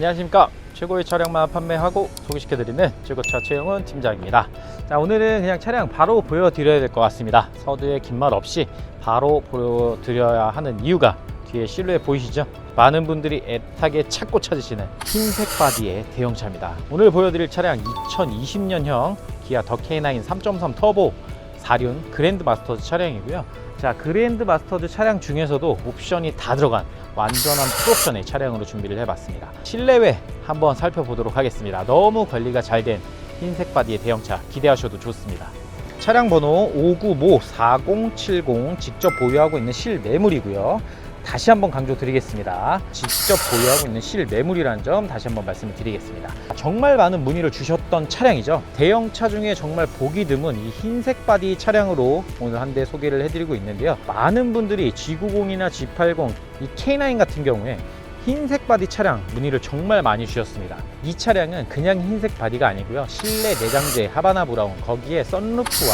안녕하십니까. 최고의 차량만 판매하고 소개시켜드리는 최고차 최영훈 팀장입니다. 자 오늘은 그냥 차량 바로 보여드려야 될 것 같습니다. 서두에 긴 말 없이 바로 보여드려야 하는 이유가 뒤에 실루엣 보이시죠? 많은 분들이 애타게 찾고 찾으시는 흰색 바디의 대형차입니다. 오늘 보여드릴 차량 2020년형 기아 더 K9 3.3 터보 4륜 그랜드 마스터즈 차량이고요 자 그랜드 마스터즈 차량 중에서도 옵션이 다 들어간 완전한 풀옵션의 차량으로 준비를 해봤습니다. 실내외 한번 살펴보도록 하겠습니다. 너무 관리가 잘 된 흰색 바디의 대형차 기대하셔도 좋습니다. 차량 번호 5954070 직접 보유하고 있는 실매물이고요. 다시 한번 강조드리겠습니다. 직접 보유하고 있는 실매물이라는 점 다시 한번 말씀을 드리겠습니다. 정말 많은 문의를 주셨던 차량이죠. 대형차 중에 정말 보기 드문 이 흰색 바디 차량으로 오늘 한 대 소개를 해드리고 있는데요. 많은 분들이 G90이나 G80, 이 K9 같은 경우에 흰색 바디 차량 문의를 정말 많이 주셨습니다. 이 차량은 그냥 흰색 바디가 아니고요. 실내 내장재 하바나 브라운 거기에 썬루프와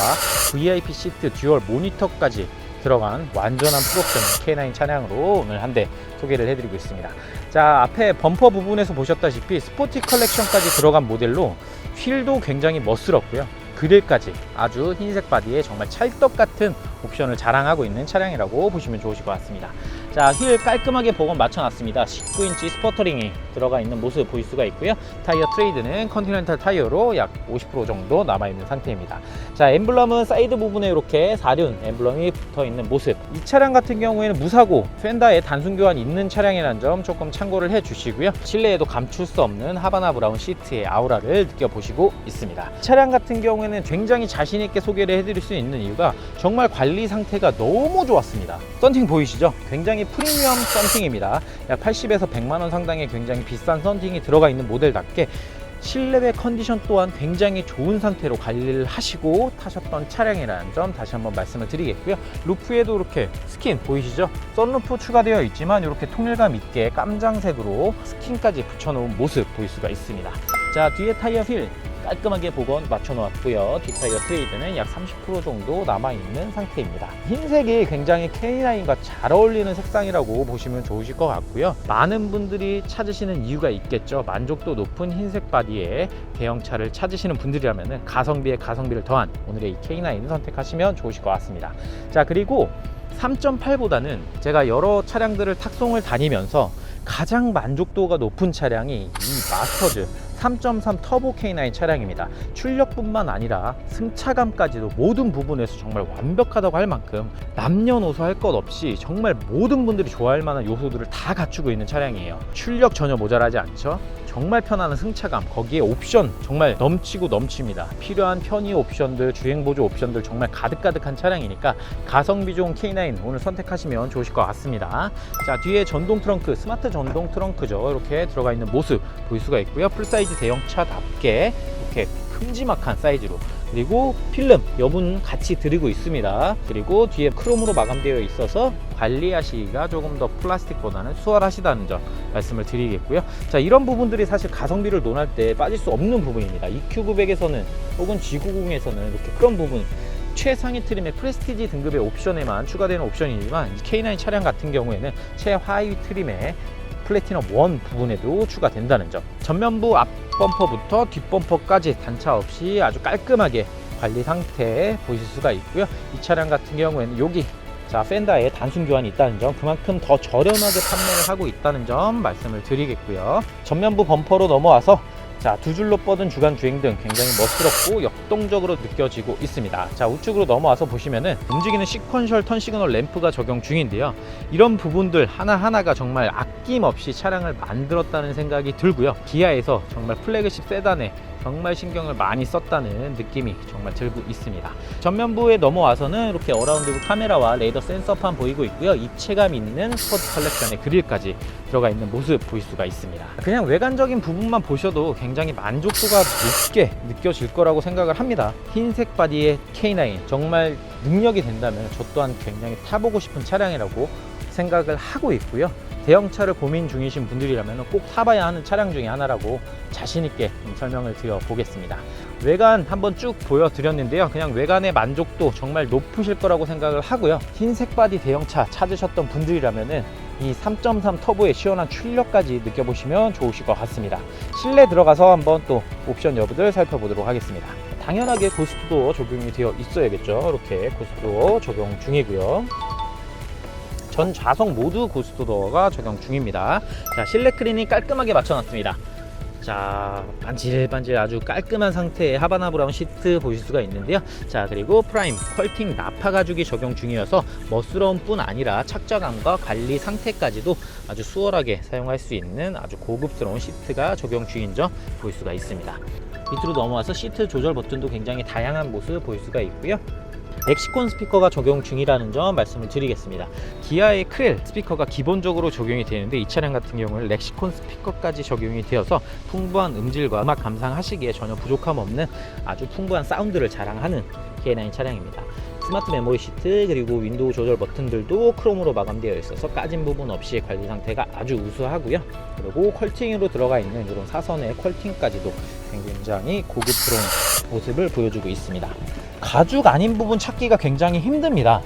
VIP 시트 듀얼 모니터까지 들어간 완전한 풀옵션 K9 차량으로 오늘 한 대 소개를 해드리고 있습니다. 자 앞에 범퍼 부분에서 보셨다시피 스포티 컬렉션까지 들어간 모델로 휠도 굉장히 멋스럽고요. 그릴까지 아주 흰색 바디에 정말 찰떡 같은 옵션을 자랑하고 있는 차량이라고 보시면 좋으실 것 같습니다. 자, 휠 깔끔하게 보건 맞춰놨습니다. 19인치 스퍼터링이 들어가 있는 모습 보일 수가 있고요. 타이어 트레이드는 컨티넨탈 타이어로 약 50% 정도 남아있는 상태입니다. 자, 엠블럼은 사이드 부분에 이렇게 4륜 엠블럼이 붙어 있는 모습. 이 차량 같은 경우에는 무사고 펜다에 단순 교환 있는 차량이라는 점 조금 참고를 해 주시고요. 실내에도 감출 수 없는 하바나 브라운 시트의 아우라를 느껴보시고 있습니다. 차량 같은 경우에는 굉장히 자신 있게 소개를 해드릴 수 있는 이유가 정말 관리 상태가 너무 좋았습니다. 썬팅 보이시죠? 굉장히 프리미엄 썬팅입니다. 약 80에서 100만 원 상당의 굉장히 비싼 썬팅이 들어가 있는 모델답게 실내외 컨디션 또한 굉장히 좋은 상태로 관리를 하시고 타셨던 차량이라는 점 다시 한번 말씀을 드리겠고요. 루프에도 이렇게 스킨 보이시죠? 썬루프 추가되어 있지만 이렇게 통일감 있게 깜장색으로 스킨까지 붙여놓은 모습 보일 수가 있습니다. 자 뒤에 타이어 휠 깔끔하게 복원 맞춰 놓았고요. 뒷타이어 트레이드는 약 30% 정도 남아있는 상태입니다. 흰색이 굉장히 K9과 잘 어울리는 색상이라고 보시면 좋으실 것 같고요. 많은 분들이 찾으시는 이유가 있겠죠. 만족도 높은 흰색 바디에 대형차를 찾으시는 분들이라면 가성비에 가성비를 더한 오늘의 이 K9을 선택하시면 좋으실 것 같습니다. 자 그리고 3.8보다는 제가 여러 차량들을 탁송을 다니면서 가장 만족도가 높은 차량이 이 마스터즈 3.3 터보 K9 차량입니다. 출력뿐만 아니라 승차감까지도 모든 부분에서 정말 완벽하다고 할 만큼 남녀노소 할 것 없이 정말 모든 분들이 좋아할 만한 요소들을 다 갖추고 있는 차량이에요. 출력 전혀 모자라지 않죠. 정말 편안한 승차감 거기에 옵션 정말 넘치고 넘칩니다. 필요한 편의 옵션들 주행보조 옵션들 정말 가득가득한 차량이니까 가성비 좋은 K9 오늘 선택하시면 좋으실 것 같습니다. 자 뒤에 전동 트렁크 스마트 전동 트렁크죠. 이렇게 들어가 있는 모습 볼 수가 있고요. 풀사이즈 대형차답게 이렇게 큼지막한 사이즈로 그리고 필름 여분 같이 드리고 있습니다. 그리고 뒤에 크롬으로 마감되어 있어서 관리하시기가 조금 더 플라스틱보다는 수월하시다는 점 말씀을 드리겠고요. 자 이런 부분들이 사실 가성비를 논할 때 빠질 수 없는 부분입니다. EQ900에서는 혹은 G90에서는 이렇게 그런 부분 최상위 트림의 프레스티지 등급의 옵션에만 추가되는 옵션이지만 이 K9 차량 같은 경우에는 최하위 트림의 플래티넘 1 부분에도 추가된다는 점. 전면부 앞 범퍼부터 뒷 범퍼까지 단차 없이 아주 깔끔하게 관리 상태 보실 수가 있고요. 이 차량 같은 경우에는 여기 자 펜다에 단순 교환이 있다는 점 그만큼 더 저렴하게 판매를 하고 있다는 점 말씀을 드리겠고요. 전면부 범퍼로 넘어와서 자, 두 줄로 뻗은 주간 주행 등 굉장히 멋스럽고 역동적으로 느껴지고 있습니다. 자, 우측으로 넘어와서 보시면은 움직이는 시퀀셜 턴 시그널 램프가 적용 중인데요. 이런 부분들 하나하나가 정말 아낌없이 차량을 만들었다는 생각이 들고요. 기아에서 정말 플래그십 세단에 정말 신경을 많이 썼다는 느낌이 정말 들고 있습니다. 전면부에 넘어와서는 이렇게 어라운드 카메라와 레이더 센서판 보이고 있고요. 입체감 있는 스포츠 컬렉션의 그릴까지 들어가 있는 모습 보일 수가 있습니다. 그냥 외관적인 부분만 보셔도 굉장히 만족도가 높게 느껴질 거라고 생각을 합니다. 흰색 바디의 K9 정말 능력이 된다면 저 또한 굉장히 타보고 싶은 차량이라고 생각을 하고 있고요. 대형차를 고민 중이신 분들이라면 꼭 타봐야 하는 차량 중에 하나라고 자신있게 좀 설명을 드려 보겠습니다. 외관 한번 쭉 보여드렸는데요. 그냥 외관의 만족도 정말 높으실 거라고 생각을 하고요. 흰색 바디 대형차 찾으셨던 분들이라면 이 3.3 터보의 시원한 출력까지 느껴보시면 좋으실 것 같습니다. 실내 들어가서 한번 또 옵션 여부들 살펴보도록 하겠습니다. 당연하게 고스트도 적용이 되어 있어야겠죠. 이렇게 고스트도 적용 중이고요. 전 좌석 모두 고스트도어가 적용 중입니다. 자, 실내 크린이 깔끔하게 맞춰놨습니다. 자, 반질반질 아주 깔끔한 상태의 하바나 브라운 시트 보실 수가 있는데요. 자, 그리고 프라임 컬팅 나파 가죽이 적용 중이어서 멋스러움 뿐 아니라 착자감과 관리 상태까지도 아주 수월하게 사용할 수 있는 아주 고급스러운 시트가 적용 중인 점 볼 수가 있습니다. 밑으로 넘어와서 시트 조절 버튼도 굉장히 다양한 모습 볼 수가 있고요. 렉시콘 스피커가 적용 중이라는 점 말씀을 드리겠습니다. 기아의 크렐 스피커가 기본적으로 적용이 되는데 이 차량 같은 경우는 렉시콘 스피커까지 적용이 되어서 풍부한 음질과 음악 감상하시기에 전혀 부족함 없는 아주 풍부한 사운드를 자랑하는 K9 차량입니다. 스마트 메모리 시트 그리고 윈도우 조절 버튼들도 크롬으로 마감되어 있어서 까진 부분 없이 관리 상태가 아주 우수하고요. 그리고 컬팅으로 들어가 있는 이런 사선의 컬팅까지도 굉장히 고급스러운 모습을 보여주고 있습니다. 가죽 아닌 부분 찾기가 굉장히 힘듭니다.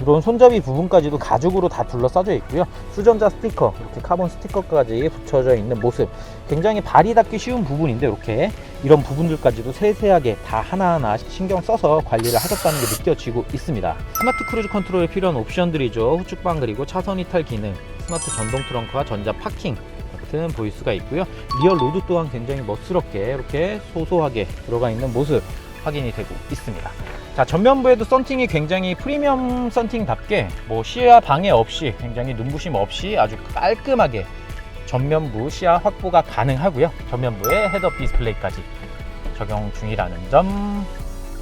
이런 손잡이 부분까지도 가죽으로 다 둘러싸져 있고요. 수전자 스티커, 이렇게 카본 스티커까지 붙여져 있는 모습. 굉장히 발이 닿기 쉬운 부분인데 이렇게 이런 부분들까지도 세세하게 다 하나하나 신경 써서 관리를 하셨다는 게 느껴지고 있습니다. 스마트 크루즈 컨트롤에 필요한 옵션들이죠. 후측방 그리고 차선 이탈 기능, 스마트 전동 트렁크와 전자 파킹 같은 보일 수가 있고요. 리어 로드 또한 굉장히 멋스럽게 이렇게 소소하게 들어가 있는 모습 확인이 되고 있습니다. 자 전면부에도 썬팅이 굉장히 프리미엄 썬팅답게 뭐 시야 방해 없이 굉장히 눈부심 없이 아주 깔끔하게 전면부 시야 확보가 가능하고요. 전면부에 헤드업 디스플레이까지 적용 중이라는 점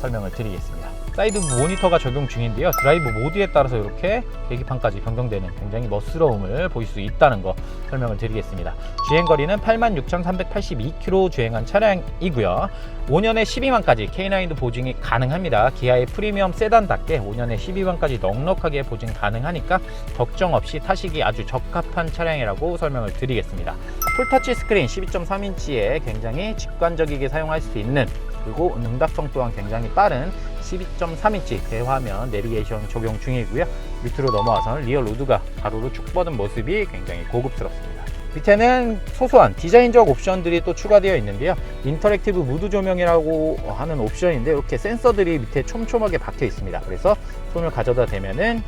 설명을 드리겠습니다. 사이드 모니터가 적용 중인데요. 드라이브 모드에 따라서 이렇게 계기판까지 변경되는 굉장히 멋스러움을 보일 수 있다는 거 설명을 드리겠습니다. 주행거리는 86,382km 주행한 차량이고요. 5년에 12만까지 K9도 보증이 가능합니다. 기아의 프리미엄 세단답게 5년에 12만까지 넉넉하게 보증 가능하니까 걱정 없이 타시기 아주 적합한 차량이라고 설명을 드리겠습니다. 풀터치 스크린 12.3인치에 굉장히 직관적이게 사용할 수 있는 그리고 응답성 또한 굉장히 빠른 12.3인치 대화면 내비게이션 적용 중이고요. 밑으로 넘어와서는 리어 로드가 가로로 쭉 뻗은 모습이 굉장히 고급스럽습니다. 밑에는 소소한 디자인적 옵션들이 또 추가되어 있는데요. 인터랙티브 무드 조명이라고 하는 옵션인데 이렇게 센서들이 밑에 촘촘하게 박혀 있습니다. 그래서 손을 가져다 대면은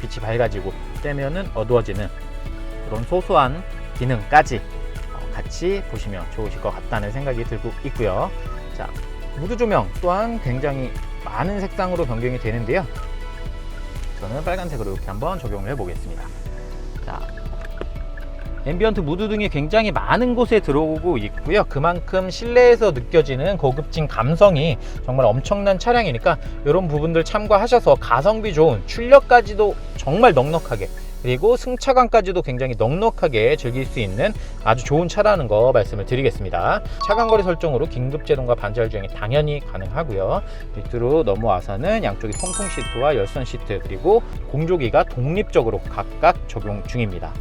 빛이 밝아지고 떼면은 어두워지는 그런 소소한 기능까지 어, 같이 보시면 좋으실 것 같다는 생각이 들고 있고요. 자, 무드 조명 또한 굉장히 많은 색상으로 변경이 되는데요. 저는 빨간색으로 이렇게 한번 적용을 해보겠습니다. 자, 앰비언트 무드 등이 굉장히 많은 곳에 들어오고 있고요. 그만큼 실내에서 느껴지는 고급진 감성이 정말 엄청난 차량이니까 이런 부분들 참고하셔서 가성비 좋은 출력까지도 정말 넉넉하게 그리고 승차감까지도 굉장히 넉넉하게 즐길 수 있는 아주 좋은 차라는 거 말씀을 드리겠습니다. 차간거리 설정으로 긴급 제동과 반절 주행이 당연히 가능하고요. 밑으로 넘어와서는 양쪽이 통풍 시트와 열선 시트 그리고 공조기가 독립적으로 각각 적용 중입니다.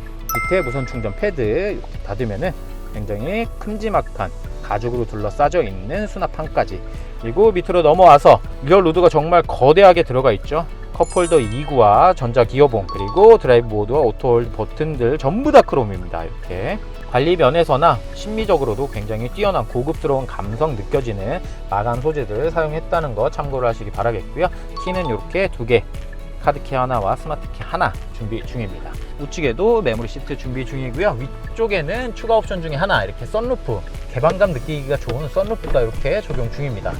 밑에 무선 충전 패드 닫으면은 굉장히 큼지막한 가죽으로 둘러싸져 있는 수납판까지 그리고 밑으로 넘어와서 리어 로드가 정말 거대하게 들어가 있죠. 컵홀더 2구와 전자 기어봉 그리고 드라이브 모드와 오토홀드 버튼들 전부 다 크롬입니다. 이렇게 관리 면에서나 심미적으로도 굉장히 뛰어난 고급스러운 감성 느껴지는 마감 소재들을 사용했다는 거 참고를 하시기 바라겠고요. 키는 이렇게 두 개, 카드키 하나와 스마트키 하나 준비 중입니다. 우측에도 메모리 시트 준비 중이고요. 위쪽에는 추가 옵션 중에 하나 이렇게 썬루프 개방감 느끼기가 좋은 썬루프가 이렇게 적용 중입니다.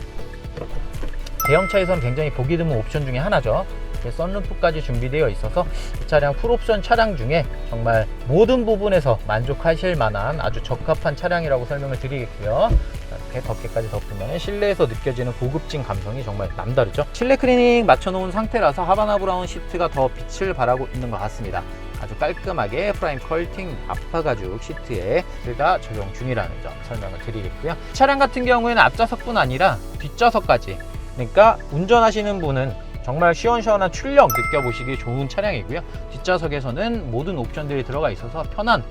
대형차에서는 굉장히 보기 드문 옵션 중에 하나죠. 이렇게 썬루프까지 준비되어 있어서 이 차량 풀옵션 차량 중에 정말 모든 부분에서 만족하실 만한 아주 적합한 차량이라고 설명을 드리겠고요. 자, 이렇게 덮개까지 덮으면 실내에서 느껴지는 고급진 감성이 정말 남다르죠. 실내 클리닝 맞춰놓은 상태라서 하바나 브라운 시트가 더 빛을 발하고 있는 것 같습니다. 아주 깔끔하게 프라임 컬팅 아파 가죽 시트에 가 적용 중이라는 점 설명을 드리겠고요. 차량 같은 경우에는 앞좌석뿐 아니라 뒷좌석까지 그러니까 운전하시는 분은 정말 시원시원한 출력 느껴보시기 좋은 차량이고요. 뒷좌석에서는 모든 옵션들이 들어가 있어서 편한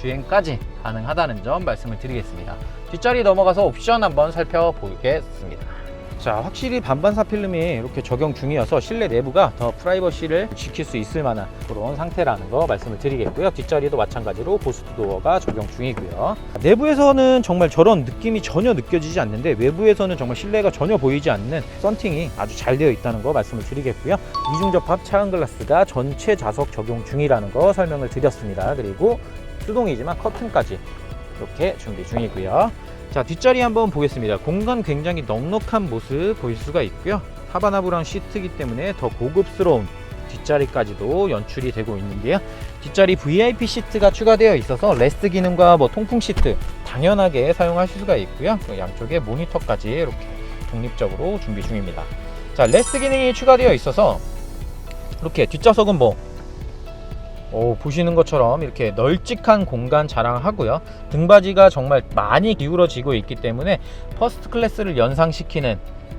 주행까지 가능하다는 점 말씀을 드리겠습니다. 뒷자리 넘어가서 옵션 한번 살펴보겠습니다. 자 확실히 반반사 필름이 이렇게 적용 중이어서 실내 내부가 더 프라이버시를 지킬 수 있을 만한 그런 상태라는 거 말씀을 드리겠고요. 뒷자리도 마찬가지로 고스트 도어가 적용 중이고요. 내부에서는 정말 저런 느낌이 전혀 느껴지지 않는데 외부에서는 정말 실내가 전혀 보이지 않는 썬팅이 아주 잘 되어 있다는 거 말씀을 드리겠고요. 이중 접합 차간 글라스가 전체 좌석 적용 중이라는 거 설명을 드렸습니다. 그리고 수동이지만 커튼까지 이렇게 준비 중이고요 자 뒷자리 한번 보겠습니다. 공간 굉장히 넉넉한 모습 보일 수가 있고요. 하바나브랑 시트이기 때문에 더 고급스러운 뒷자리까지도 연출이 되고 있는데요. 뒷자리 VIP 시트가 추가되어 있어서 레스트 기능과 뭐 통풍 시트 당연하게 사용하실 수가 있고요. 또 양쪽에 모니터까지 이렇게 독립적으로 준비 중입니다. 자 레스트 기능이 추가되어 있어서 이렇게 뒷좌석은 뭐 오, 보시는 것처럼 이렇게 널찍한 공간 자랑하고요. 등받이가 정말 많이 기울어지고 있기 때문에 퍼스트 클래스를 연상시키는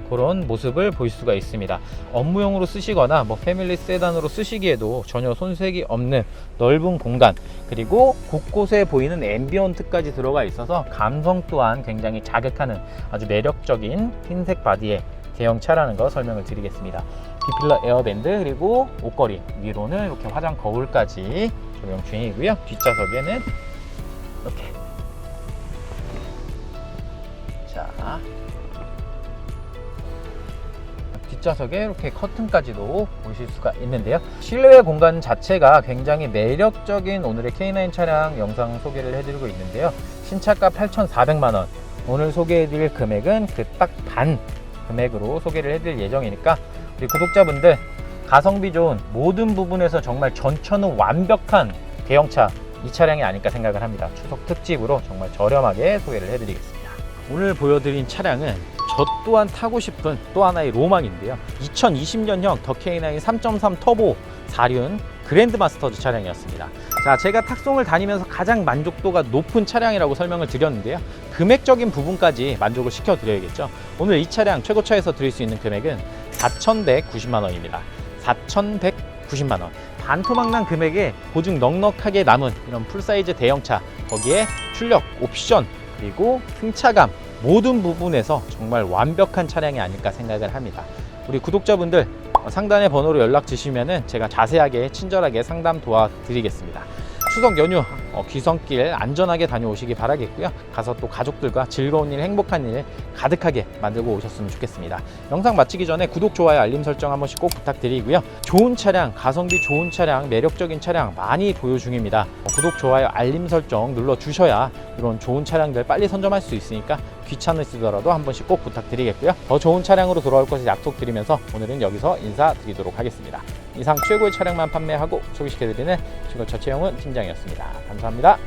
그런 모습을 볼 수가 있습니다. 업무용으로 쓰시거나 뭐 패밀리 세단으로 쓰시기에도 전혀 손색이 없는 넓은 공간 그리고 곳곳에 보이는 앰비언트까지 들어가 있어서 감성 또한 굉장히 자극하는 아주 매력적인 흰색 바디의 대형 차라는 거 설명을 드리겠습니다. 비필러 에어밴드 그리고 옷걸이 위로는 이렇게 화장 거울까지 적용 중이고요. 뒷좌석에는 이렇게 자 뒷좌석에 이렇게 커튼까지도 보실 수가 있는데요. 실내 공간 자체가 굉장히 매력적인 오늘의 K9 차량 영상 소개를 해드리고 있는데요. 신차가 8,400만 원. 오늘 소개해드릴 금액은 그 딱 반 금액으로 소개를 해드릴 예정이니까 우리 구독자분들 가성비 좋은 모든 부분에서 정말 전처는 완벽한 대형차 이 차량이 아닐까 생각을 합니다. 추석 특집으로 정말 저렴하게 소개를 해드리겠습니다. 오늘 보여드린 차량은 저 또한 타고 싶은 또 하나의 로망인데요. 2020년형 더 K9 3.3 터보 4륜 그랜드마스터즈 차량이었습니다. 자, 제가 탁송을 다니면서 가장 만족도가 높은 차량이라고 설명을 드렸는데요. 금액적인 부분까지 만족을 시켜드려야겠죠. 오늘 이 차량 최고차에서 드릴 수 있는 금액은 4,190만 원입니다. 4,190만 원. 반토막난 금액에 보증 넉넉하게 남은 이런 풀사이즈 대형차 거기에 출력, 옵션 그리고 승차감 모든 부분에서 정말 완벽한 차량이 아닐까 생각을 합니다. 우리 구독자분들 어, 상단의 번호로 연락 주시면은 제가 자세하게 친절하게 상담 도와드리겠습니다. 추석 연휴 어, 귀성길 안전하게 다녀오시기 바라겠고요. 가서 또 가족들과 즐거운 일, 행복한 일 가득하게 만들고 오셨으면 좋겠습니다. 영상 마치기 전에 구독, 좋아요, 알림 설정 한 번씩 꼭 부탁드리고요. 좋은 차량, 가성비 좋은 차량, 매력적인 차량 많이 보유 중입니다. 어, 구독, 좋아요, 알림 설정 눌러 주셔야 이런 좋은 차량들 빨리 선점할 수 있으니까 귀찮으시더라도 한 번씩 꼭 부탁드리겠고요. 더 좋은 차량으로 돌아올 것을 약속드리면서 오늘은 여기서 인사드리도록 하겠습니다. 이상 최고의 차량만 판매하고 소개시켜드리는 중고차 채용은 팀장이었습니다. 감사합니다.